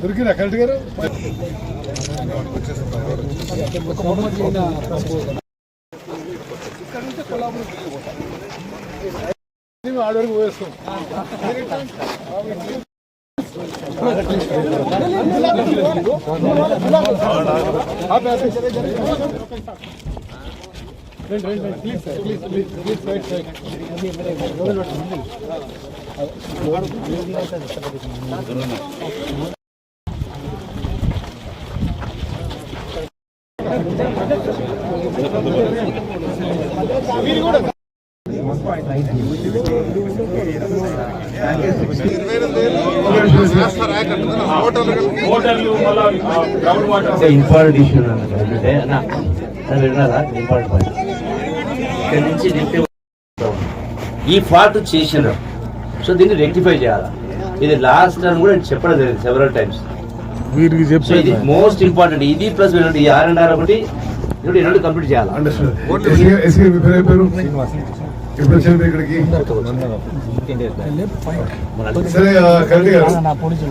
దొరికిందా కరెక్ట్ గారు? ఆడవరకు పోయేస్తాం. రండి రండి రండి please sir please please please side side ground water important issue అంటే విన్నారా? ఇంపార్టెంట్ పాయింట్ ఇక్కడ నుంచి నింపి ఈ ఫాల్ట్ చేసినారు సో దీన్ని రెక్టిఫై చేయాలి? ఇది లాస్ట్ టైం కూడా నేను చెప్పడం జరిగింది సెవెరల్ టైమ్స్ వీరికి సో ఇది మోస్ట్ ఇంపార్టెంట్ ఇది ప్లస్ ఈ ఆర్ అండ్ ఆర్ ఒకటి ఇది రెండు కంప్లీట్ చేయాలి?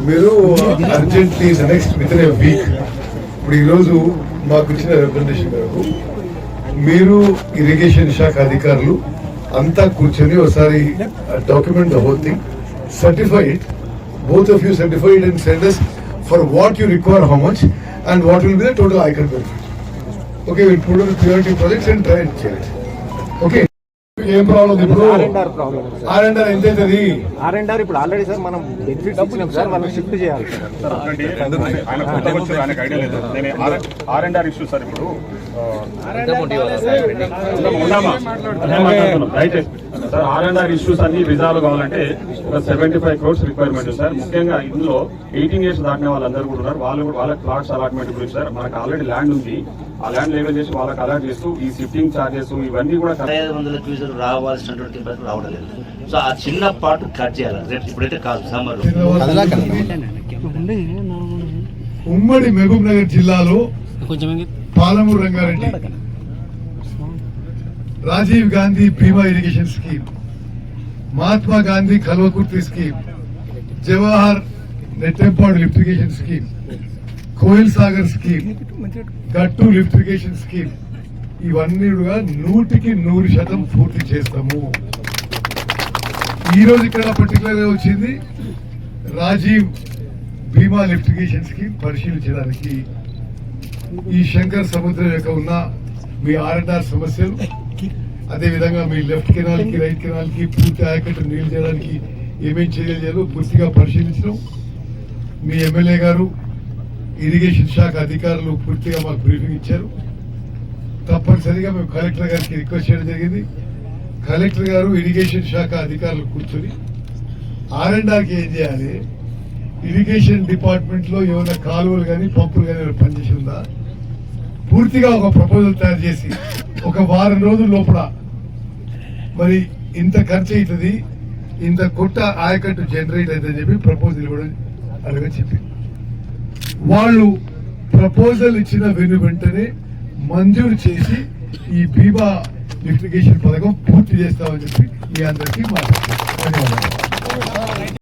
మీరు urgently next within week ఇప్పుడు ఈ రోజు మాకు ఇచ్చిన రిప్రజెంటేషన్ మేరకు మీరు ఇరిగేషన్ శాఖ అధికారులు అంతా కూర్చొని ఒకసారి document the whole thing certified both of you certified and senders for what you require how much and what will be the total icon benefit okay will put priority projects and try చేయండి okay ఏం problem ఇప్పుడు? R and R ఎంత అవుతుంది R and R ఇప్పుడు already sir మనం benefits ఇచ్చినాం sir మనం shift చేయాలి సార్ ఆయన కొత్తగా వచ్చారు ఆయనకు ఐడియా లేదు నేను R and R issue sir ఇప్పుడు. Sir R and R issues అన్ని రిజాల్వ్ కావాలంటే ఒక seventy five crores requirement sir ముఖ్యంగా ఇందులో ఎయిటీన్ ఇయర్స్ దాటిన వాళ్ళందరూ కూడా ఉన్నారు. వాళ్ళు కూడా వాళ్ళకి ప్లాట్స్ అలాట్మెంట్ గురించి సార్ మనకు ఆల్రెడీ ల్యాండ్ ఉంది. ఆ ల్యాండ్ లెవెల్ చేసి వాళ్ళకి అలాట్ చేస్తూ ఈ షిఫ్టింగ్ చార్జెస్ ఇవన్నీ కూడా రావాల్సినటువంటి పరిస్థితి రావడం లేదు. సో ఆ చిన్న పార్ట్ కట్ చేయాలి. రేపు ఇప్పుడైతే కాదు సమ్మర్. ఉమ్మడి మహబూబ్ నగర్ జిల్లాలో Palamuru Rangareddy Rajiv Gandhi Bhima irrigation scheme Mahatma Gandhi Kalwakurthy scheme Jawahar Nettempadu lift irrigation scheme Koil Sagar scheme Gattu lift irrigation scheme ఇవన్నీ కూడా నూటికి నూరు శాతం పూర్తి చేస్తాము. ఈ రోజు ఇక్కడ పర్టికులర్గా వచ్చింది రాజీవ్ బీమా లిఫ్టిగేషన్ స్కీమ్ పరిశీలించడానికి. ఈ శంకర్ సముద్రం యొక్క ఉన్న మీ ఆర్ఎన్ఆర్ సమస్యలు అదే విధంగా మీ లెఫ్ట్ కెనాల్కి రైట్ కెనాల్కి పూర్తి ఆయకట్టు నీళ్ళు చేయడానికి ఏమేం చర్యలు చేయాలో పూర్తిగా పరిశీలించడం. మీ ఎమ్మెల్యే గారు ఇరిగేషన్ శాఖ అధికారులు పూర్తిగా మాకు బ్రీఫింగ్ ఇచ్చారు. తప్పనిసరిగా మేము కలెక్టర్ గారికి రిక్వెస్ట్ చేయడం జరిగింది. కలెక్టర్ గారు ఇరిగేషన్ శాఖ అధికారులు కూర్చొని ఆర్ అండ్ ఆర్కి ఏం చేయాలి? ఇరిగేషన్ డిపార్ట్మెంట్లో ఏమైనా కాలువలు కానీ పంపులు కానీ ఏమైనా పనిచేసిందా? పూర్తిగా ఒక ప్రపోజల్ తయారు చేసి ఒక వారం రోజుల లోపల మరి ఇంత ఖర్చు అవుతుంది ఇంత కొట్ట ఆయకట్టు జనరేట్ అవుతుందని చెప్పి ప్రపోజల్ ఇవ్వడం అలాగే చెప్పింది. వాళ్ళు ప్రపోజల్ ఇచ్చిన వెను వెంటనే మంజూరు చేసి ఈ బీమా ఎలక్ట్రికేషన్ పథకం పూర్తి చేస్తామని చెప్పి మీ అందరికీ ధన్యవాదాలు.